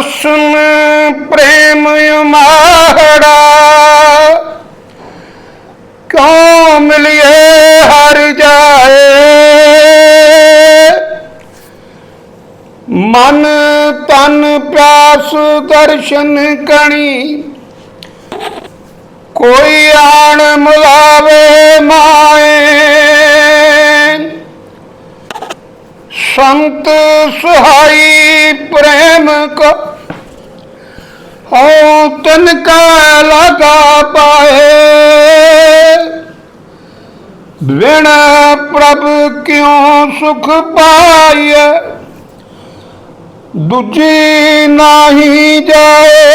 ਅਸਨ ਪ੍ਰੇਮ ਮਾਹੜਾ ਕਿਉ ਮਿਲਿਏ ਹਰ ਜਾਏ? ਮਨ ਤਨ ਪਿਆਸ ਦਰਸ਼ਨ ਕਣੀ। ਕੋਈ ਆਣ ਮੁਲਾਵੇ ਮਾਏ। ਸੰਤ ਸੁਹਾਈ ਪ੍ਰੇਮ ਕੋ। ਹਉ ਤਨ ਕਾ ਲਗਾ ਪਾਏ। ਵਿਣ ਪ੍ਰਭ ਕਿਉ ਸੁਖ ਪਾਈਐ। ਦੂਜੀ ਨਾਹੀ ਜਾਏ।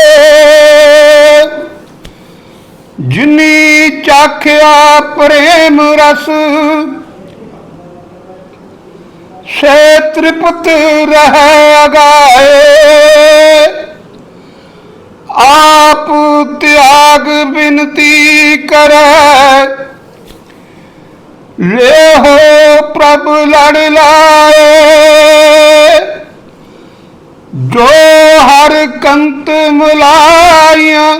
ਜਿਨੀ ਚਾਖਿਆ ਪ੍ਰੇਮ ਰਸ। ਸੇ ਤ੍ਰਿਪਤ ਰਹਿ ਗਾਏ ਆਪ ਤਿਆਗ ਬਿਨਤੀ ਕਰੈ। ਲੈ ਹੋ ਪ੍ਰਭ ਲੜ ਲਾਏ। ਜੋ ਹਰ ਕੰਤ ਮੁਲਾਈਆਂ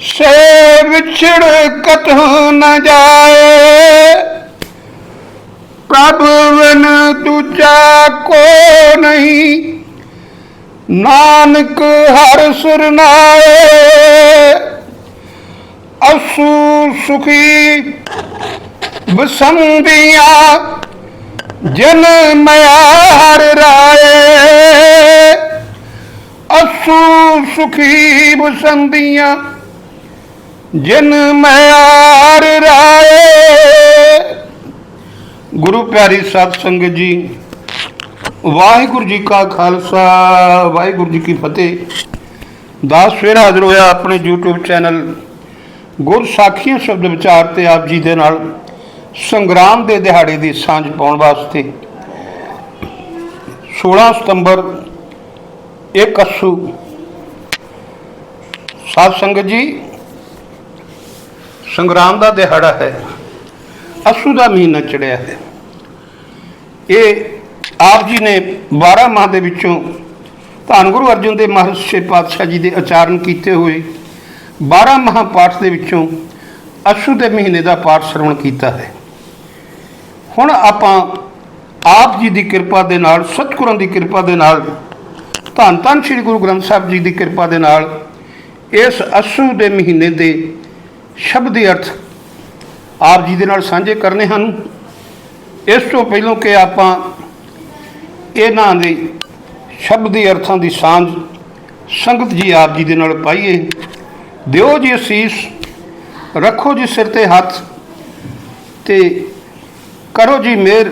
ਸੇ ਵਿਛੜ ਕਤਹੁ ਨ ਜਾਏ। ਪ੍ਰਭ ਵਿਨ ਦੂਜਾ ਕੋ ਨਹੀਂ। ਨਾਨਕ ਹਰ ਸੁਰਨਾਏ ਅਸੂ ਸੁਖੀ ਬਸੰਦੀਆਂ, ਜਨ ਮਿਆਰ ਰਾਏ। ਅਸੂ ਸੁਖੀ ਬਸੰਦੀਆਂ, ਜਿਨ ਮਿਆਰ ਰਾਏ। ਗੁਰੂ ਪਿਆਰੀ ਸਤ ਸੰਗਤ ਜੀ, ਵਾਹਿਗੁਰੂ ਜੀ ਕਾ ਖਾਲਸਾ, ਵਾਹਿਗੁਰੂ ਜੀ ਕੀ ਫਤਿਹ। ਦਾਸ ਫੇਰ ਹਾਜ਼ਰ ਹੋਇਆ ਆਪਣੇ YouTube ਚੈਨਲ ਗੁਰ ਸਾਖੀਆਂ ਸ਼ਬਦ ਵਿਚਾਰ ਤੇ ਆਪ ਜੀ ਦੇ ਨਾਲ ਸੰਗਰਾਮ ਦੇ ਦਿਹਾੜੇ ਦੀ ਸਾਂਝ ਪਾਉਣ ਵਾਸਤੇ। 16 ਸਤੰਬਰ, ਇੱਕ ਅਸੂ। ਸਾਧ ਸੰਗਤ ਜੀ, ਸੰਗਰਾਮ ਦਾ ਦਿਹਾੜਾ ਹੈ। ਅਸੂ ਦਾ ਮਹੀਨਾ ਚੜਿਆ ਹੈ। ਇਹ ਆਪ ਜੀ ਨੇ 12 ਮਾਹ ਦੇ ਵਿੱਚੋਂ ਧੰਨ ਗੁਰੂ ਅਰਜਨ ਦੇਵ ਮਹਾਰਾਜ ਛੇ ਪਾਤਸ਼ਾਹ ਜੀ ਦੇ ਉਚਾਰਨ ਕੀਤੇ ਹੋਏ 12 ਮਹਾ ਪਾਠ ਦੇ ਵਿੱਚੋਂ ਅਸ਼ੂ ਦੇ ਮਹੀਨੇ ਦਾ ਪਾਠ ਸ਼ਰਵਣ ਕੀਤਾ ਹੈ। ਹੁਣ ਆਪਾਂ ਆਪ ਜੀ ਦੀ ਕਿਰਪਾ ਦੇ ਨਾਲ, ਸਤਿਗੁਰਾਂ ਦੀ ਕਿਰਪਾ ਦੇ ਨਾਲ, ਧੰਨ ਧੰਨ ਸ੍ਰੀ ਗੁਰੂ ਗ੍ਰੰਥ ਸਾਹਿਬ ਜੀ ਦੀ ਕਿਰਪਾ ਦੇ ਨਾਲ ਇਸ ਅਸ਼ੂ ਦੇ ਮਹੀਨੇ ਦੇ ਸ਼ਬਦ ਦੇ ਅਰਥ ਆਪ ਜੀ ਦੇ ਨਾਲ ਸਾਂਝੇ ਕਰਨੇ ਹਨ। ਇਸ ਤੋਂ ਪਹਿਲਾਂ ਕਿ ਆਪਾਂ ਇਹਨਾਂ ਦੇ ਸ਼ਬਦੀ ਅਰਥਾਂ ਦੀ ਸਾਂਝ ਸੰਗਤ ਜੀ ਆਪ ਜੀ ਦੇ ਨਾਲ ਪਾਈਏ। ਦਿਓ ਜੀ ਅਸੀਸ, ਰੱਖੋ ਜੀ ਸਿਰ ਤੇ ਹੱਥ ਤੇ ਕਰੋ ਜੀ ਮਿਹਰ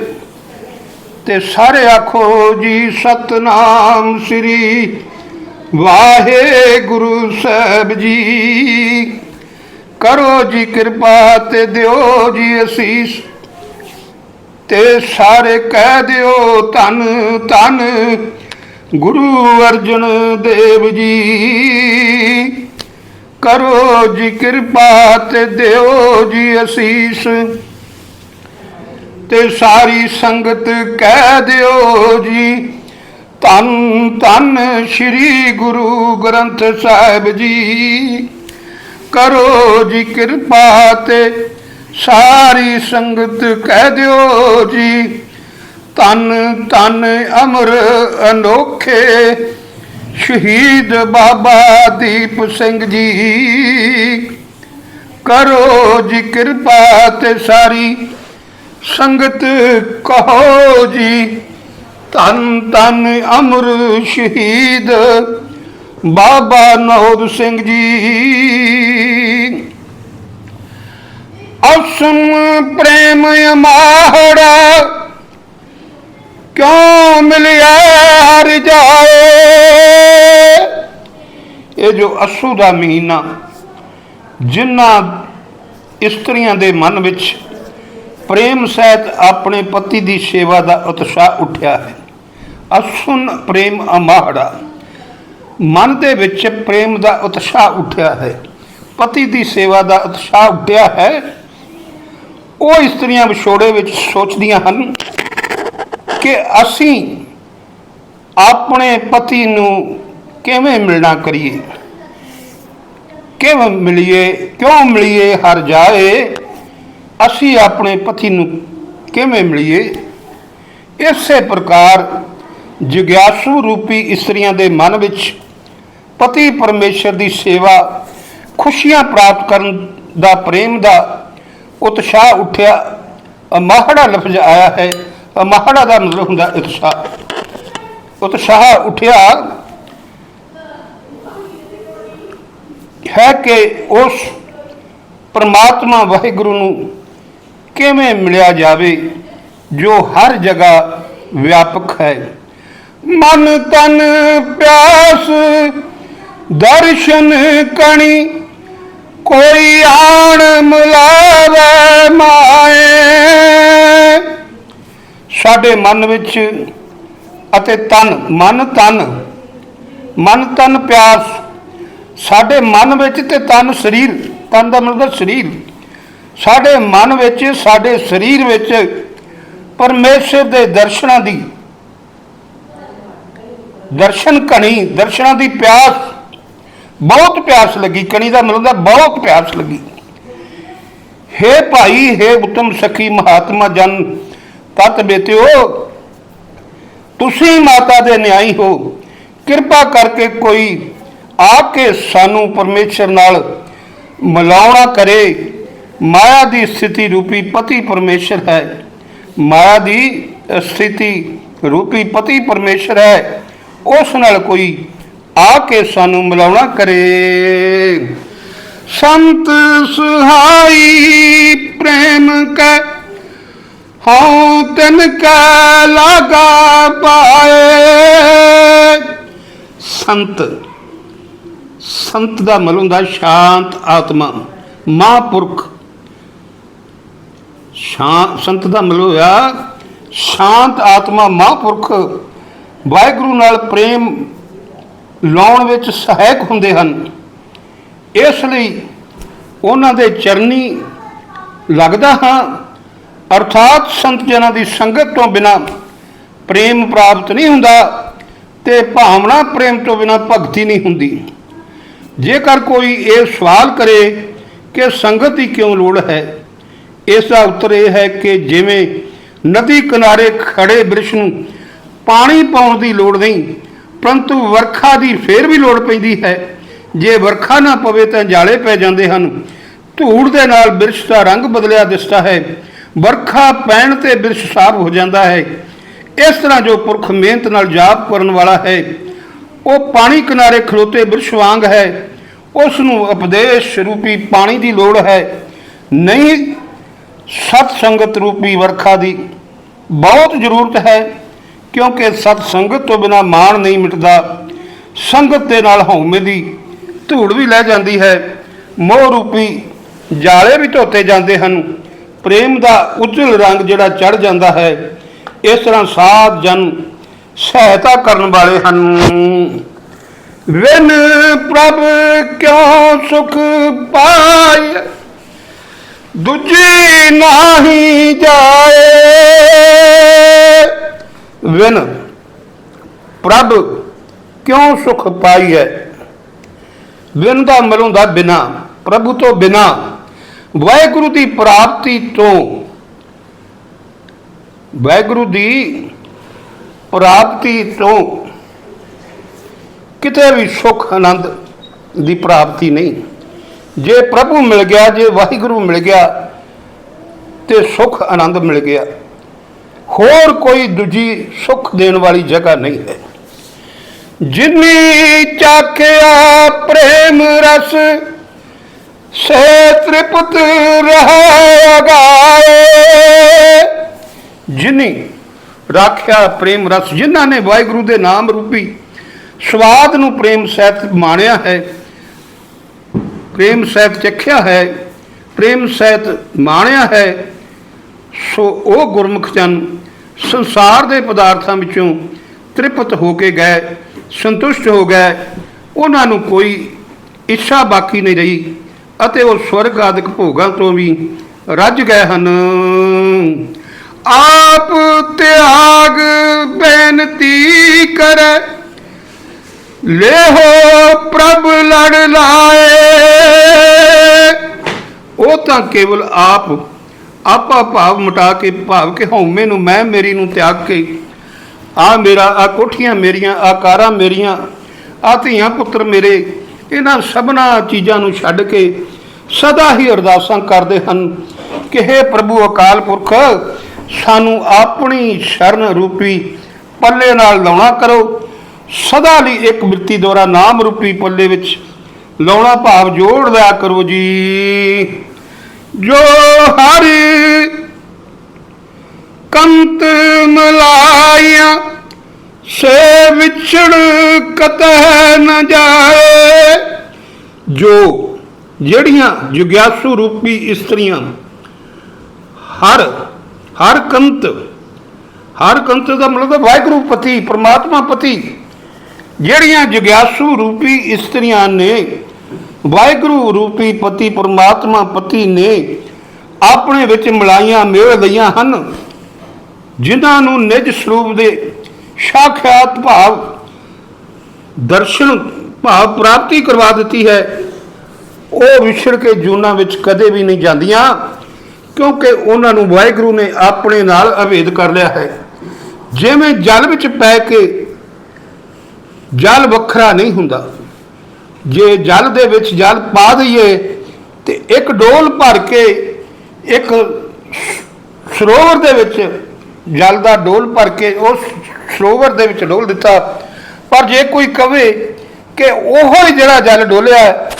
ਤੇ ਸਾਰੇ ਆਖੋ ਜੀ ਸਤਨਾਮ ਸ੍ਰੀ ਵਾਹਿਗੁਰੂ ਸਾਹਿਬ ਜੀ। ਕਰੋ ਜੀ ਕਿਰਪਾ ਤੇ ਦਿਓ ਜੀ ਅਸੀਸ। ਤੇ ਸਾਰੇ ਕਹਿ ਦਿਓ ਧੰਨ ਧੰਨ ਗੁਰੂ ਅਰਜਨ ਦੇਵ ਜੀ। ਕਰੋ ਜੀ ਕਿਰਪਾ ਤੇ ਦਿਓ ਜੀ ਅਸੀਸ। ਤੇ ਸਾਰੀ ਸੰਗਤ ਕਹਿ ਦਿਓ ਜੀ, ਧੰਨ ਧੰਨ ਸ੍ਰੀ ਗੁਰੂ ਗ੍ਰੰਥ ਸਾਹਿਬ ਜੀ। ਕਰੋ ਜੀ ਕਿਰਪਾ ਤੇ ਸਾਰੀ ਸੰਗਤ ਕਹਿ ਦਿਓ ਜੀ ਤਨ ਤਨ ਅਮਰ ਅਨੋਖੇ, ਸ਼ਹੀਦ ਬਾਬਾ ਦੀਪ ਸਿੰਘ ਜੀ। ਕਰੋ ਜੀ ਕਿਰਪਾ ਤੇ ਸਾਰੀ ਸੰਗਤ ਕਹੋ ਜੀ ਤਨ ਤਨ ਅਮਰ ਸ਼ਹੀਦ ਬਾਬਾ ਨੌਦ ਸਿੰਘ ਜੀ। ਅਸੁਨ ਪ੍ਰੇਮ ਮਾਹੜਾ ਕਿਉ ਮਿਲਿਆ ਹਰ ਜਾਏ? ਇਹ ਜੋ ਅਸੂ ਦਾ ਮਹੀਨਾ, ਜਿਨ੍ਹਾਂ ਇਸਤਰੀਆਂ ਦੇ ਮਨ ਵਿੱਚ ਪ੍ਰੇਮ ਸਹਿਤ ਆਪਣੇ ਪਤੀ ਦੀ ਸੇਵਾ ਦਾ ਉਤਸ਼ਾਹ ਉੱਠਿਆ ਹੈ। ਅਸੁਨ ਪ੍ਰੇਮ ਅਮਾਹੜਾ, ਮਨ ਦੇ ਵਿੱਚ ਪ੍ਰੇਮ ਦਾ ਉਤਸ਼ਾਹ ਉੱਠਿਆ ਹੈ। ਪਤੀ ਦੀ ਸੇਵਾ ਦਾ ਉਤਸ਼ਾਹ ਉੱਠਿਆ ਹੈ। ਉਹ ਇਸਤਰੀਆਂ ਵਿਛੋੜੇ ਵਿੱਚ ਸੋਚਦੀਆਂ ਹਨ ਕਿ ਅਸੀਂ ਆਪਣੇ ਪਤੀ ਨੂੰ ਕਿਵੇਂ ਮਿਲਣਾ ਕਰੀਏ? ਕਿਵੇਂ ਮਿਲੀਏ? ਕਿਉਂ ਮਿਲੀਏ? ਹਰ ਜਾਏ ਅਸੀਂ ਆਪਣੇ ਪਤੀ ਨੂੰ ਕਿਵੇਂ ਮਿਲੀਏ? ਇਸੇ ਪ੍ਰਕਾਰ ਜਿਗਿਆਸੂ ਰੂਪੀ ਇਸਤਰੀਆਂ ਦੇ ਮਨ ਵਿੱਚ ਪਤੀ ਪਰਮੇਸ਼ਰ ਦੀ ਸੇਵਾ ਖੁਸ਼ੀਆਂ ਪ੍ਰਾਪਤ ਕਰਨ ਦਾ ਪ੍ਰੇਮ ਦਾ ਉਤਸ਼ਾਹ ਉੱਠਿਆ। ਅਮਾਹੜਾ ਲਫ਼ਜ਼ ਆਇਆ ਹੈ। ਅਮਾਹੜਾ ਦਾ ਮਤਲਬ ਹੁੰਦਾ ਉਤਸ਼ਾਹ। ਉਤਸ਼ਾਹ ਉੱਠਿਆ ਹੈ ਕਿ ਉਸ ਪਰਮਾਤਮਾ ਵਾਹਿਗੁਰੂ ਨੂੰ ਕਿਵੇਂ ਮਿਲਿਆ ਜਾਵੇ, ਜੋ ਹਰ ਜਗ੍ਹਾ ਵਿਆਪਕ ਹੈ। ਮਨ ਤਨ ਪਿਆਸ, ਦਰਸ਼ਨ ਕਣੀ ਕੋਈ ਆਣ ਮਿਲਾਵੇ ਮਾਏ। ਸਾਡੇ ਮਨ ਵਿੱਚ ਅਤੇ ਤਨ, ਮਨ ਤਨ ਮਨ ਤਨ ਪਿਆਸ। ਸਾਡੇ ਮਨ ਵਿੱਚ ਤੇ ਤਨ ਸਰੀਰ, ਤਨ ਦਾ ਮਤਲਬ ਸਰੀਰ। ਸਾਡੇ ਮਨ ਵਿੱਚ, ਸਾਡੇ ਸਰੀਰ ਵਿੱਚ ਪਰਮੇਸ਼ਰ ਦੇ ਦਰਸ਼ਨਾਂ ਦੀ, ਦਰਸ਼ਨ ਕਣੀ, ਦਰਸ਼ਨਾਂ ਦੀ ਪਿਆਸ। ਬਹੁਤ ਪਿਆਸ ਲੱਗੀ, ਕਣੀ ਦਾ ਮਤਲਬ ਹੈ ਬਹੁਤ ਪਿਆਸ ਲੱਗੀ। ਹੇ ਭਾਈ, ਹੇ ਉਤਮ ਸਖੀ ਮਹਾਤਮਾ ਜਨ, ਤਤ ਬੇਤਿਓ ਤੁਸੀਂ ਮਾਤਾ ਦੇ ਨਿਆਈ ਹੋ। ਕਿਰਪਾ ਕਰਕੇ ਕੋਈ ਆ ਕੇ ਸਾਨੂੰ ਪਰਮੇਸ਼ਰ ਨਾਲ ਮਿਲਾਉਣਾ ਕਰੇ। ਮਾਇਆ ਦੀ ਸਥਿਤੀ ਰੂਪੀ ਪਤੀ ਪਰਮੇਸ਼ਰ ਹੈ। ਮਾਇਆ ਦੀ ਸਥਿਤੀ ਰੂਪੀ ਪਤੀ ਪਰਮੇਸ਼ਰ ਹੈ। ਉਸ ਨਾਲ ਕੋਈ ਆ ਕੇ ਸਾਨੂੰ ਮਿਲਾਉਣਾ ਕਰੇ। ਸੰਤ ਸੁਹਾਈ ਪ੍ਰੇਮ ਕੈ, ਹਉ ਤਿਨ ਕੈ ਲਾਗਾ ਪਾਏ। ਸੰਤ ਸੰਤ ਦਾ ਮਤਲਬ ਹੁੰਦਾ ਸ਼ਾਂਤ ਆਤਮਾ, ਮਹਾਂਪੁਰਖ। ਸ਼ਾਂਤ ਸੰਤ ਦਾ ਮਤਲਬ ਹੋਇਆ ਸ਼ਾਂਤ ਆਤਮਾ, ਮਹਾਂਪੁਰਖ। ਵਾਹਿਗੁਰੂ ਨਾਲ ਪ੍ਰੇਮ ਲਾਉਣ ਵਿੱਚ ਸਹਾਇਕ ਹੁੰਦੇ ਹਨ। ਇਸ ਲਈ ਉਹਨਾਂ ਦੇ ਚਰਨੀ ਲੱਗਦਾ ਹਾਂ। ਅਰਥਾਤ ਸੰਤ ਜਨਾਂ ਦੀ ਸੰਗਤ ਤੋਂ ਬਿਨਾ ਪ੍ਰੇਮ ਪ੍ਰਾਪਤ ਨਹੀਂ ਹੁੰਦਾ ਤੇ ਭਾਵਨਾ ਪ੍ਰੇਮ ਤੋਂ ਬਿਨਾ ਭਗਤੀ ਨਹੀਂ ਹੁੰਦੀ। ਜੇਕਰ ਕੋਈ ਇਹ ਸਵਾਲ ਕਰੇ ਕਿ ਸੰਗਤ ਦੀ ਕਿਉਂ ਲੋੜ ਹੈ, ਇਸ ਦਾ ਉੱਤਰ ਇਹ ਹੈ ਕਿ ਜਿਵੇਂ ਨਦੀ ਕਿਨਾਰੇ ਖੜੇ ਬ੍ਰਿਸ਼ ਨੂੰ ਪਾਣੀ ਪਾਉਣ ਦੀ ਲੋੜ ਨਹੀਂ ਪਰੰਤੂ ਵਰਖਾ ਦੀ ਫੇਰ ਵੀ ਲੋੜ ਪੈਂਦੀ ਹੈ। ਜੇ ਵਰਖਾ ਨਾ ਪਵੇ ਤਾਂ ਜਾਲੇ ਪੈ ਜਾਂਦੇ ਹਨ। ਧੂੜ ਦੇ ਨਾਲ ਬਿਰਸ਼ ਦਾ ਰੰਗ ਬਦਲਿਆ ਦਿਸਦਾ ਹੈ। ਵਰਖਾ ਪੈਣ ਤੇ ਬਿਰਸ਼ ਸਾਫ਼ ਹੋ ਜਾਂਦਾ ਹੈ। ਇਸ ਤਰ੍ਹਾਂ ਜੋ ਪੁਰਖ ਮਿਹਨਤ ਨਾਲ ਜਾਪ ਕਰਨ ਵਾਲਾ ਹੈ, ਉਹ ਪਾਣੀ ਕਿਨਾਰੇ ਖਲੋਤੇ ਬਿਰਸ਼ ਵਾਂਗ ਹੈ। ਉਸ ਨੂੰ ਉਪਦੇਸ਼ ਰੂਪੀ ਪਾਣੀ ਦੀ ਲੋੜ ਹੈ। ਨਹੀਂ ਸਤ ਸੰਗਤ ਰੂਪੀ ਵਰਖਾ ਦੀ ਬਹੁਤ ਜ਼ਰੂਰਤ ਹੈ। ਕਿਉਂਕਿ ਸਤ ਸੰਗਤ ਤੋਂ ਬਿਨਾ ਮਾਣ ਨਹੀਂ ਮਿਟਦਾ, ਸੰਗਤ ਦੇ ਨਾਲ ਹਉਮੈ ਦੀ ਧੂੜ ਵੀ ਲੈ ਜਾਂਦੀ ਹੈ। ਮੋਹ ਰੂਪੀ ਜਾਲੇ ਵੀ ਧੋਤੇ ਜਾਂਦੇ ਹਨ। ਪ੍ਰੇਮ ਦਾ ਉਜਲ ਰੰਗ ਜਿਹੜਾ ਚੜ ਜਾਂਦਾ ਹੈ, ਇਸ ਤਰ੍ਹਾਂ ਸਾਧ ਜਨ ਸਹਾਇਤਾ ਕਰਨ ਵਾਲੇ ਹਨ। ਵਿਨ ਪ੍ਰਭ ਕਿਉ ਸੁਖ ਪਾਏ ਦੂਜੀ ਨਾਹੀ ਜਾਏ। ਵਿਨ ਪ੍ਰਭ ਕਿਉ ਸੁਖ ਹੈ? ਵਿਨ ਦਾ ਮਤਲਬ ਦਾ ਬਿਨਾ, ਪ੍ਰਭੂ ਤੋਂ ਬਿਨਾ। ਵਾਹਿਗੁਰੂ ਦੀ ਪ੍ਰਾਪਤੀ ਤੋਂ। ਵਾਹਿਗੁਰੂ ਦੀ ਪ੍ਰਾਪਤੀ ਤੋਂ ਕਿਤੇ ਵੀ ਸੁਖ ਆਨੰਦ ਦੀ ਪ੍ਰਾਪਤੀ ਨਹੀਂ। ਜੇ ਪ੍ਰਭੂ ਮਿਲ ਗਿਆ, ਜੇ ਵਾਹਿਗੁਰੂ ਮਿਲ ਗਿਆ, ਤੇ ਸੁਖ ਆਨੰਦ ਮਿਲ ਗਿਆ। ਹੋਰ ਕੋਈ ਦੂਜੀ ਸੁਖ ਦੇਣ ਵਾਲੀ ਜਗ੍ਹਾ ਨਹੀਂ ਹੈ। ਜਿਨੀ ਚਾਖਿਆ ਪ੍ਰੇਮ ਰਸ ਸੇ ਤ੍ਰਿਪਤ ਰਹਿ ਜਿਨੀ ਰਾਖਿਆ ਪ੍ਰੇਮ ਰਸ, ਜਿਨ੍ਹਾਂ ਨੇ ਵਾਹਿਗੁਰੂ ਦੇ ਨਾਮ ਰੂਪੀ ਸਵਾਦ ਨੂੰ ਪ੍ਰੇਮ ਸਹਿਤ ਮਾਣਿਆ ਹੈ, ਪ੍ਰੇਮ ਸਹਿਤ ਚਖਿਆ ਹੈ, ਪ੍ਰੇਮ ਸਹਿਤ ਮਾਣਿਆ ਹੈ ਸੋ ਉਹ ਗੁਰਮੁਖ ਜਨ ਸੰਸਾਰ ਦੇ ਪਦਾਰਥਾਂ ਵਿੱਚੋਂ ਤ੍ਰਿਪਤ ਹੋ ਕੇ ਗਏ, ਸੰਤੁਸ਼ਟ ਹੋ ਗਏ। ਉਹਨਾਂ ਨੂੰ ਕੋਈ ਇੱਛਾ ਬਾਕੀ ਨਹੀਂ ਰਹੀ ਅਤੇ ਉਹ ਸਵਰਗ ਆਦਿਕ ਭੋਗਾਂ ਤੋਂ ਵੀ ਰੱਜ ਗਏ ਹਨ। ਆਪ ਤਿਆਗ ਬੇਨਤੀ ਕਰੈ, ਲੇਹੋ ਪ੍ਰਭ ਲੜ ਲਾਏ। ਉਹ ਤਾਂ ਕੇਵਲ ਆਪ ਆਪਾ ਭਾਵ ਮਿਟਾ ਕੇ ਭਾਵ ਕਿ ਹਉਮੈ ਨੂੰ ਮੈਂ ਮੇਰੀ ਨੂੰ ਤਿਆਗ ਕੇ, ਆ ਮੇਰਾ, ਆ ਕੋਠੀਆਂ ਮੇਰੀਆਂ, ਆ ਕਾਰਾਂ ਮੇਰੀਆਂ, ਆ ਧੀਆਂ ਪੁੱਤਰ ਮੇਰੇ, ਇਹਨਾਂ ਸਭਨਾ ਚੀਜ਼ਾਂ ਨੂੰ ਛੱਡ ਕੇ ਸਦਾ ਹੀ ਅਰਦਾਸਾਂ ਕਰਦੇ ਹਨ ਕਿ हे ਪ੍ਰਭੂ ਅਕਾਲ ਪੁਰਖ, ਸਾਨੂੰ ਆਪਣੀ ਸ਼ਰਨ ਰੂਪੀ ਪੱਲੇ ਨਾਲ ਲਾਉਣਾ ਕਰੋ। ਸਦਾ ਲਈ ਇੱਕ ਬਿਰਤੀ ਦੁਆਰਾ ਨਾਮ ਰੂਪੀ ਪੱਲੇ ਵਿੱਚ ਲਾਉਣਾ ਭਾਵ ਜੋੜ ਲਿਆ ਕਰੋ ਜੀ। ਜੋ ਹਰੀ ਕੰਤ ਮਲਾਈਆਂ, ਸੇ ਵਿਛੜ ਕਤਹਿ ਨ ਜਾਏ। ਜੋ ਜਿਹੜੀਆਂ ਜੁਗਿਆਸੂ ਰੂਪੀ ਇਸਤਰੀਆਂ ਹਰ ਹਰ ਕੰਤ ਹਰ ਕੰਤ ਦਾ ਮਤਲਬ ਹੈ ਵਾਹਿਗੁਰੂ ਪਤੀ, ਪ੍ਰਮਾਤਮਾ ਪਤੀ, ਜਿਹੜੀਆਂ ਜੁਗਿਆਸੂ ਰੂਪੀ ਇਸਤਰੀਆਂ ਨੇ ਵਾਹਿਗੁਰੂ ਰੂਪੀ ਪਤੀ ਪਰਮਾਤਮਾ ਪਤੀ ਨੇ ਆਪਣੇ ਵਿੱਚ ਮਲਾਈਆਂ ਮੇਲ ਲਈਆਂ ਹਨ, ਜਿਨ੍ਹਾਂ ਨੂੰ ਨਿਜ ਸਰੂਪ ਦੇ ਸਾਖਿਆਤ ਭਾਵ ਦਰਸ਼ਨ ਭਾਵ ਪ੍ਰਾਪਤੀ ਕਰਵਾ ਦਿੱਤੀ ਹੈ। ਉਹ ਵਿਛੜ ਕੇ ਜੂਨਾਂ ਵਿੱਚ ਕਦੇ ਵੀ ਨਹੀਂ ਜਾਂਦੀਆਂ, ਕਿਉਂਕਿ ਉਹਨਾਂ ਨੂੰ ਵਾਹਿਗੁਰੂ ਨੇ ਆਪਣੇ ਨਾਲ ਅਭੇਦ ਕਰ ਲਿਆ ਹੈ। ਜਿਵੇਂ ਜਲ ਵਿੱਚ ਪੈ ਕੇ ਜਲ ਵੱਖਰਾ ਨਹੀਂ ਹੁੰਦਾ ਜੇ ਜਲ ਦੇ ਵਿੱਚ ਜਲ ਪਾ ਦਈਏ ਤੇ ਇੱਕ ਡੋਲ ਭਰ ਕੇ ਇੱਕ ਸਰੋਵਰ ਦੇ ਵਿੱਚ ਜਲ ਦਾ ਡੋਲ ਭਰ ਕੇ ਉਸ ਸਰੋਵਰ ਦੇ ਵਿੱਚ ਡੋਲ ਦਿੱਤਾ। ਪਰ ਜੇ ਕੋਈ ਕਵੇ ਕਿ ਉਹੋ ਹੀ ਜਿਹੜਾ ਜਲ ਡੋਲਿਆ ਹੈ,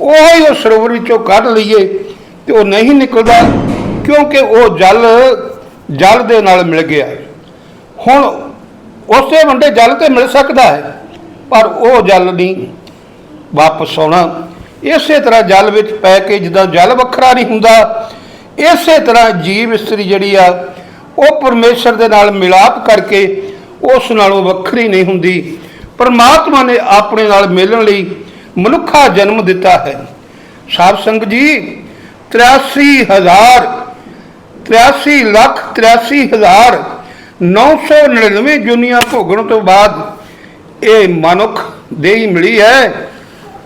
ਉਹੋ ਹੀ ਉਹ ਸਰੋਵਰ ਵਿੱਚੋਂ ਕੱਢ ਲਈਏ ਤੇ ਉਹ ਨਹੀਂ ਨਿਕਲਦਾ ਕਿਉਂਕਿ ਉਹ ਜਲ ਜਲ ਦੇ ਨਾਲ ਮਿਲ ਗਿਆ। ਹੁਣ ਉਸੇ ਵੰਡੇ ਜਲ ਤੇ ਮਿਲ ਸਕਦਾ ਹੈ ਪਰ ਉਹ ਜਲ ਨਹੀਂ। ਵਾਪਸ ਆਉਣਾ। ਇਸੇ ਤਰ੍ਹਾਂ ਜਲ ਵਿੱਚ ਪੈ ਕੇ ਜਿੱਦਾਂ ਜਲ ਵੱਖਰਾ ਨਹੀਂ ਹੁੰਦਾ, ਇਸੇ ਤਰ੍ਹਾਂ ਜੀਵ ਇਸਤਰੀ ਜਿਹੜੀ ਆ, ਉਹ ਪਰਮੇਸ਼ਰ ਦੇ ਨਾਲ ਮਿਲਾਪ ਕਰਕੇ ਉਸ ਨਾਲੋਂ ਵੱਖਰੀ ਨਹੀਂ ਹੁੰਦੀ। ਪਰਮਾਤਮਾ ਨੇ ਆਪਣੇ ਨਾਲ ਮਿਲਣ ਲਈ ਮਨੁੱਖਾ ਜਨਮ ਦਿੱਤਾ ਹੈ। ਸਾਧ ਸੰਗਤ ਜੀ 83000 83 ਲੱਖ 83 ਹਜ਼ਾਰ 999 ਜੁਨੀਆਂ ਭੋਗਣ ਤੋਂ ਬਾਅਦ ਇਹ ਮਨੁੱਖ ਦੇਹੀ ਮਿਲੀ ਹੈ।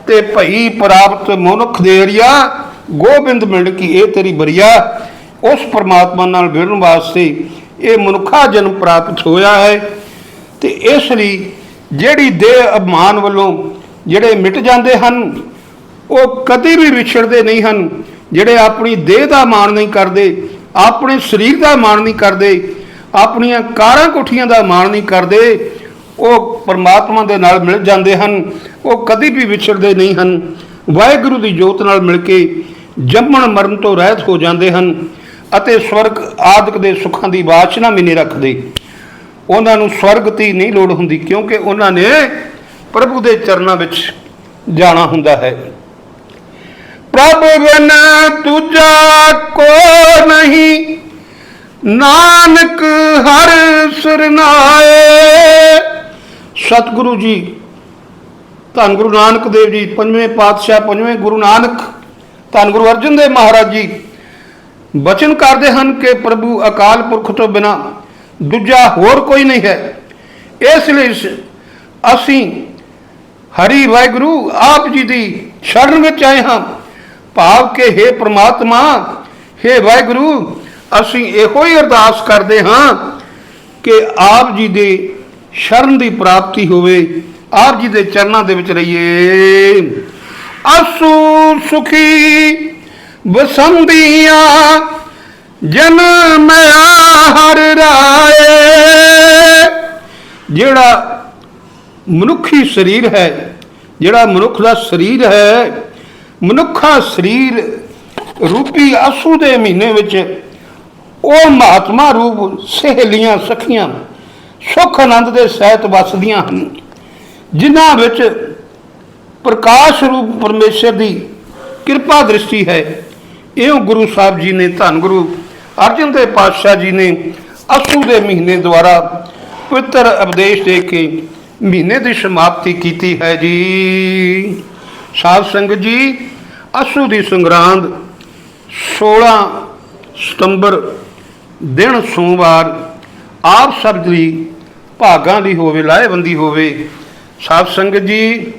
ਤੇ ਭਈ ਪ੍ਰਾਪਤ ਮਨੁੱਖ ਦੇਰੀਆ ਗੋਬਿੰਦ ਮਿਲ ਕੀ ਇਹ ਤੇਰੀ ਬਰੀਆ। ਉਸ ਪਰਮਾਤਮਾ ਨਾਲ ਮਿਲਣ ਵਾਸਤੇ ਇਹ ਮਨੁੱਖਾ ਜਨਮ ਪ੍ਰਾਪਤ ਹੋਇਆ ਹੈ। ਤੇ ਇਸ ਲਈ ਜਿਹੜੀ ਦੇਹ ਅਭਿਮਾਨ ਵੱਲੋਂ ਜਿਹੜੇ ਮਿਟ ਜਾਂਦੇ ਹਨ, ਉਹ ਕਦੇ ਵੀ ਵਿਛੜਦੇ ਨਹੀਂ ਹਨ। ਜਿਹੜੇ ਆਪਣੀ ਦੇਹ ਦਾ ਮਾਣ ਨਹੀਂ ਕਰਦੇ, ਆਪਣੇ ਸਰੀਰ ਦਾ ਮਾਣ ਨਹੀਂ ਕਰਦੇ, ਆਪਣੀਆਂ ਕਾਰਾਂ ਕੋਠੀਆਂ ਦਾ ਮਾਣ ਨਹੀਂ ਕਰਦੇ ਉਹ ਪਰਮਾਤਮਾ ਦੇ ਨਾਲ ਮਿਲ ਜਾਂਦੇ ਹਨ, ਉਹ ਕਦੀ ਵੀ ਵਿਛੜਦੇ ਨਹੀਂ ਹਨ। ਵਾਹਿਗੁਰੂ ਦੀ ਜੋਤ ਨਾਲ ਮਿਲ ਕੇ ਜੰਮਣ ਮਰਨ ਤੋਂ ਰਹਿਤ ਹੋ ਜਾਂਦੇ ਹਨ ਅਤੇ ਸਵਰਗ ਆਦਿਕ ਦੇ ਸੁੱਖਾਂ ਦੀ ਵਾਸ਼ਨਾ ਵੀ ਨਹੀਂ ਰੱਖਦੇ। ਉਹਨਾਂ ਨੂੰ ਸਵਰਗ ਦੀ ਨਹੀਂ ਲੋੜ ਹੁੰਦੀ ਕਿਉਂਕਿ ਉਹਨਾਂ ਨੇ ਪ੍ਰਭੂ ਦੇ ਚਰਨਾਂ ਵਿੱਚ ਜਾਣਾ ਹੁੰਦਾ ਹੈ। ਪ੍ਰਭ ਬਿਨ ਤੁਝਾ ਕੋ ਨਹੀਂ, ਨਾਨਕ ਹਰ ਸਰਨਾਏ ਸਤਿਗੁਰੂ ਜੀ, ਧੰਨ ਗੁਰੂ ਨਾਨਕ ਦੇਵ ਜੀ, ਪੰਜਵੇਂ ਪਾਤਸ਼ਾਹ, ਪੰਜਵੇਂ ਗੁਰੂ ਨਾਨਕ, ਧੰਨ ਗੁਰੂ ਅਰਜਨ ਦੇਵ ਮਹਾਰਾਜ ਜੀ। ਬਚਨ ਕਰਦੇ ਹਨ ਕਿ ਪ੍ਰਭੂ ਅਕਾਲ ਪੁਰਖ ਤੋਂ ਬਿਨਾ ਦੂਜਾ ਹੋਰ ਕੋਈ ਨਹੀਂ ਹੈ। ਇਸ ਲਈ ਅਸੀਂ ਹਰੀ ਵਾਹਿਗੁਰੂ ਆਪ ਜੀ ਦੀ ਸ਼ਰਨ ਵਿੱਚ ਆਏ ਹਾਂ। ਭਾਵ ਕਿ हे ਪ੍ਰਮਾਤਮਾ हे ਵਾਹਿਗੁਰੂ, ਅਸੀਂ ਇਹੋ ਹੀ ਅਰਦਾਸ ਕਰਦੇ ਹਾਂ ਕਿ ਆਪ ਜੀ ਦੇ ਸ਼ਰਨ ਦੀ ਪ੍ਰਾਪਤੀ ਹੋਵੇ, ਆਪ ਜੀ ਦੇ ਚਰਨਾਂ ਦੇ ਵਿੱਚ ਰਹੀਏ। ਅਸੂ ਸੁਖੀ ਵਸੰਦੀਆਂ ਜਨਮ ਹਰ ਰਾਏ। ਜਿਹੜਾ ਮਨੁੱਖੀ ਸਰੀਰ ਹੈ, ਜਿਹੜਾ ਮਨੁੱਖ ਦਾ ਸਰੀਰ ਹੈ, ਮਨੁੱਖਾ ਸਰੀਰ ਰੂਪੀ ਅਸੂ ਦੇ ਮਹੀਨੇ ਵਿੱਚ ਉਹ ਮਹਾਤਮਾ ਰੂਪ ਸਹੇਲੀਆਂ, ਸਖੀਆਂ ਸੁਖ ਆਨੰਦ ਦੇ ਸਹਿਤ ਵਸਦੀਆਂ ਹਨ, ਜਿਨ੍ਹਾਂ ਵਿੱਚ ਪ੍ਰਕਾਸ਼ ਰੂਪ ਪਰਮੇਸ਼ਰ ਦੀ ਕਿਰਪਾ ਦ੍ਰਿਸ਼ਟੀ ਹੈ। ਇਉਂ ਗੁਰੂ ਸਾਹਿਬ ਜੀ ਨੇ, ਧੰਨ ਗੁਰੂ ਅਰਜਨ ਦੇਵ ਪਾਤਸ਼ਾਹ ਜੀ ਨੇ ਅਸੂ ਦੇ ਮਹੀਨੇ ਦੁਆਰਾ ਪਵਿੱਤਰ ਉਪਦੇਸ਼ ਦੇ ਕੇ ਮਹੀਨੇ ਦੀ ਸਮਾਪਤੀ ਕੀਤੀ ਹੈ ਜੀ। ਸਾਧ ਸੰਗਤ ਜੀ, ਅਸੂ ਦੀ ਸੰਗਰਾਂਦ 16 ਸਤੰਬਰ ਦਿਨ ਸੋਮਵਾਰ ਆਪ ਸਭ ਦੀ ਭਾਗਾਂ ਦੀ ਹੋਵੇ ਲਾਹੇਬੰਦੀ ਹੋਵੇ, ਸਾਧ ਸੰਗਤ ਜੀ,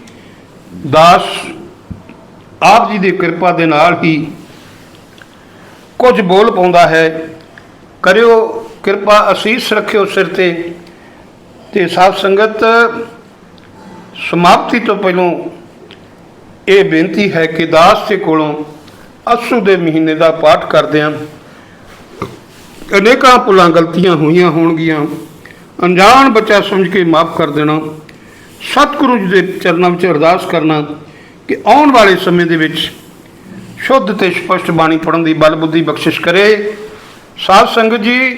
ਦਾਸ ਆਪ ਜੀ ਦੀ ਕਿਰਪਾ ਦੇ ਨਾਲ ਹੀ ਕੁਝ ਬੋਲ ਪਾਉਂਦਾ ਹੈ। ਕਰਿਓ ਕਿਰਪਾ, ਅਸੀਸ ਰੱਖਿਓ ਸਿਰ ਤੇ ਤੇ ਸਾਧ ਸੰਗਤ, ਸਮਾਪਤੀ ਤੋਂ ਪਹਿਲਾਂ ਇਹ ਬੇਨਤੀ ਹੈ ਕਿ ਦਾਸ ਦੇ ਕੋਲੋਂ ਅਸੂ ਦੇ ਮਹੀਨੇ ਦਾ ਪਾਠ ਕਰਦੇ ਕਰਦਿਆਂ ਅਨੇਕਾਂ ਭੁੱਲਾਂ ਗਲਤੀਆਂ ਹੋਈਆਂ ਹੋਣਗੀਆਂ। ਅਣਜਾਣ ਬੱਚਾ ਸਮਝ ਕੇ ਮਾਫ ਕਰ ਦੇਣਾ। ਸਤਿਗੁਰੂ ਜੀ ਦੇ ਚਰਨਾਂ ਵਿੱਚ ਅਰਦਾਸ ਕਰਨਾ ਕਿ ਆਉਣ ਵਾਲੇ ਸਮੇਂ ਦੇ ਵਿੱਚ ਸ਼ੁੱਧ ਤੇ ਸਪਸ਼ਟ ਬਾਣੀ ਪੜਨ ਦੀ ਬਲ ਬੁੱਧੀ ਬਖਸ਼ਿਸ਼ ਕਰੇ। ਸਾਧ ਸੰਗਤ ਜੀ,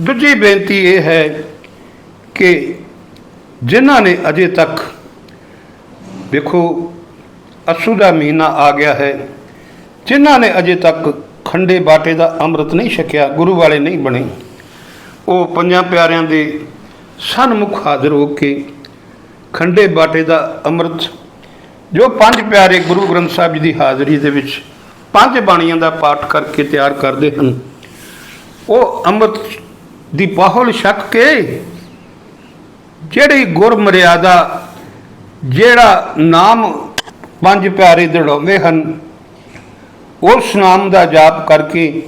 ਦੂਜੀ ਬੇਨਤੀ ਇਹ ਹੈ ਕਿ ਜਿਨ੍ਹਾਂ ਨੇ ਅਜੇ ਤੱਕ ਦੇਖੋ ਅਸੂ ਦਾ ਮਹੀਨਾ ਆ ਗਿਆ ਹੈ। ਜਿਨ੍ਹਾਂ ਨੇ ਅਜੇ ਤੱਕ ਖੰਡੇ ਬਾਟੇ ਦਾ ਅੰਮ੍ਰਿਤ ਨਹੀਂ ਛਕਿਆ, ਗੁਰੂ ਵਾਲੇ ਨਹੀਂ ਬਣੇ। ਉਹ ਪੰਜਾਂ ਪਿਆਰਿਆਂ ਦੇ ਸਨਮੁਖ ਹਾਜ਼ਰ ਹੋ ਕੇ ਖੰਡੇ ਬਾਟੇ ਦਾ ਅੰਮ੍ਰਿਤ, ਜੋ ਪੰਜ ਪਿਆਰੇ ਗੁਰੂ ਗ੍ਰੰਥ ਸਾਹਿਬ ਜੀ ਦੀ ਹਾਜ਼ਰੀ ਦੇ ਵਿੱਚ ਪੰਜ ਬਾਣੀਆਂ ਦਾ ਪਾਠ ਕਰਕੇ ਤਿਆਰ ਕਰਦੇ ਹਨ, ਉਹ ਅੰਮ੍ਰਿਤ ਦੀ ਬਾਹੁਲ ਛਕ ਕੇ ਜਿਹੜੀ ਗੁਰ ਮਰਿਆਦਾ ਜਿਹੜਾ ਨਾਮ ਪੰਜ ਪਿਆਰੇ ਦੜਾਉਂਦੇ ਹਨ ਉਸ ਨਾਮ ਦਾ ਜਾਪ ਕਰਕੇ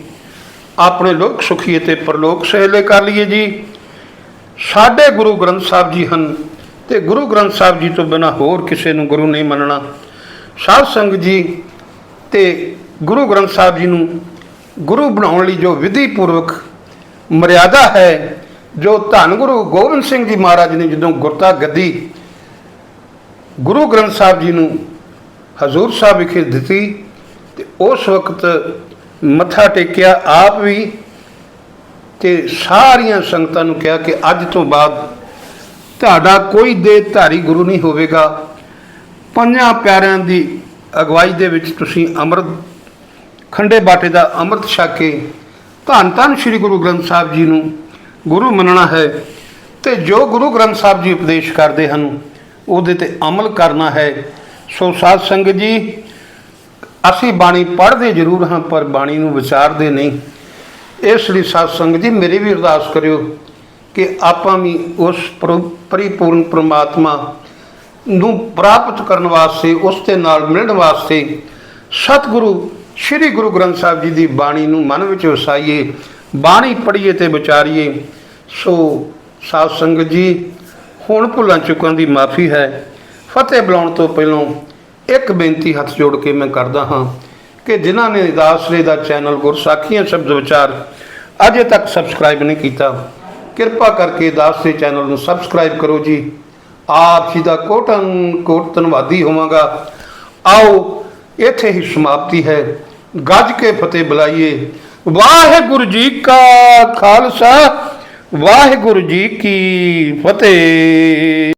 ਆਪਣੇ ਲੋਕ ਸੁਖੀ ਅਤੇ ਪਰਲੋਕ ਸਹਿਲੇ ਕਰ ਲਈਏ ਜੀ। ਸਾਡੇ ਗੁਰੂ ਗ੍ਰੰਥ ਸਾਹਿਬ ਜੀ ਹਨ ਤੇ ਗੁਰੂ ਗ੍ਰੰਥ ਸਾਹਿਬ ਜੀ ਤੋਂ ਬਿਨਾ ਹੋਰ ਕਿਸੇ ਨੂੰ ਗੁਰੂ ਨਹੀਂ ਮੰਨਣਾ। ਸਾਧ ਸੰਗਤ ਜੀ ਤੇ ਗੁਰੂ ਗ੍ਰੰਥ ਸਾਹਿਬ ਜੀ ਨੂੰ ਗੁਰੂ ਬਣਾਉਣ ਲਈ ਜੋ ਵਿਧੀ ਪੂਰਵਕ ਮਰਿਆਦਾ ਹੈ, ਜੋ ਧੰਨ ਗੁਰੂ ਗੋਬਿੰਦ ਸਿੰਘ ਜੀ ਮਹਾਰਾਜ ਨੇ ਜਦੋਂ ਗੁਰਤਾ ਗੱਦੀ ਗੁਰੂ ਗ੍ਰੰਥ ਸਾਹਿਬ ਜੀ ਨੂੰ ਹਜ਼ੂਰ ਸਾਹਿਬ ਵਿਖੇ ਦਿੱਤੀ ਤੇ ਉਸ ਵਕਤ ਮੱਥਾ ਟੇਕਿਆ ਆਪ ਵੀ ਤੇ ਸਾਰੀਆਂ ਸੰਗਤਾਂ ਨੂੰ ਕਿਹਾ ਕਿ ਅੱਜ ਤੋਂ ਬਾਅਦ ਤੁਹਾਡਾ ਕੋਈ ਦੇ ਧਾਰੀ ਗੁਰੂ ਨਹੀਂ ਹੋਵੇਗਾ। ਪੰਜਾਂ ਪਿਆਰਿਆਂ ਦੀ ਅਗਵਾਈ ਦੇ ਵਿੱਚ ਤੁਸੀਂ ਅੰਮ੍ਰਿਤ ਖੰਡੇ ਬਾਟੇ ਦਾ ਅੰਮ੍ਰਿਤ ਛਕ ਕੇ ਧੰਨ ਧੰਨ ਸ੍ਰੀ ਗੁਰੂ ਗ੍ਰੰਥ ਸਾਹਿਬ ਜੀ ਨੂੰ ਗੁਰੂ ਮੰਨਣਾ ਹੈ ਤੇ ਜੋ ਗੁਰੂ ਗ੍ਰੰਥ ਸਾਹਿਬ ਜੀ ਉਪਦੇਸ਼ ਕਰਦੇ ਹਨ, ਉਹਦੇ ਤੇ ਅਮਲ ਕਰਨਾ ਹੈ। ਸੋ ਸਾਧ ਸੰਗਤ ਜੀ ਅਸੀਂ ਬਾਣੀ ਪੜ੍ਹਦੇ ਜ਼ਰੂਰ ਹਾਂ, ਪਰ ਬਾਣੀ ਨੂੰ ਵਿਚਾਰਦੇ ਨਹੀਂ। ਇਸ ਲਈ ਸਾਧ ਸੰਗਤ ਜੀ ਮੇਰੀ ਵੀ ਅਰਦਾਸ ਕਰਿਓ ਕਿ ਆਪਾਂ ਵੀ ਉਸ ਪਰਿਪੂਰਨ ਪ੍ਰਮਾਤਮਾ ਨੂੰ ਪ੍ਰਾਪਤ ਕਰਨ ਵਾਸਤੇ, ਉਸ ਦੇ ਨਾਲ ਮਿਲਣ ਵਾਸਤੇ ਸਤਿਗੁਰੂ, ਸ੍ਰੀ ਗੁਰੂ ਗ੍ਰੰਥ ਸਾਹਿਬ ਜੀ ਦੀ ਬਾਣੀ ਨੂੰ ਮਨ ਵਿੱਚ ਵਸਾਈਏ, ਬਾਣੀ ਪੜ੍ਹੀਏ ਤੇ ਵਿਚਾਰੀਏ। ਸੋ ਸਾਧ ਸੰਗਤ ਜੀ, ਹੁਣ ਭੁੱਲਾਂ ਚੁੱਕਾਂ ਦੀ ਮਾਫੀ ਹੈ। ਫਤਿਹ ਬੁਲਾਉਣ ਤੋਂ ਪਹਿਲਾਂ ਇੱਕ ਬੇਨਤੀ ਹੱਥ ਜੋੜ ਕੇ ਮੈਂ ਕਰਦਾ ਹਾਂ ਕਿ ਜਿਨ੍ਹਾਂ ਨੇ ਦਾਸਰੇ ਦਾ ਚੈਨਲ ਗੁਰਸਾਖੀਆਂ ਸ਼ਬਦ ਵਿਚਾਰ ਅਜੇ ਤੱਕ ਸਬਸਕ੍ਰਾਈਬ ਨਹੀਂ ਕੀਤਾ, ਕਿਰਪਾ ਕਰਕੇ ਦਾਸਰੇ ਚੈਨਲ ਨੂੰ ਸਬਸਕ੍ਰਾਈਬ ਕਰੋ ਜੀ। ਆਪ ਜੀ ਦਾ ਕੋਟਨ ਕੋਟ ਧੰਨਵਾਦੀ ਹੋਵਾਂਗਾ। ਆਓ, ਇੱਥੇ ਹੀ ਸਮਾਪਤੀ ਹੈ। ਗੱਜ ਕੇ ਫਤਿਹ ਬੁਲਾਈਏ। ਵਾਹਿਗੁਰੂ ਜੀ ਕਾ ਖਾਲਸਾ, ਵਾਹਿਗੁਰੂ ਜੀ ਕੀ ਫਤਿਹ।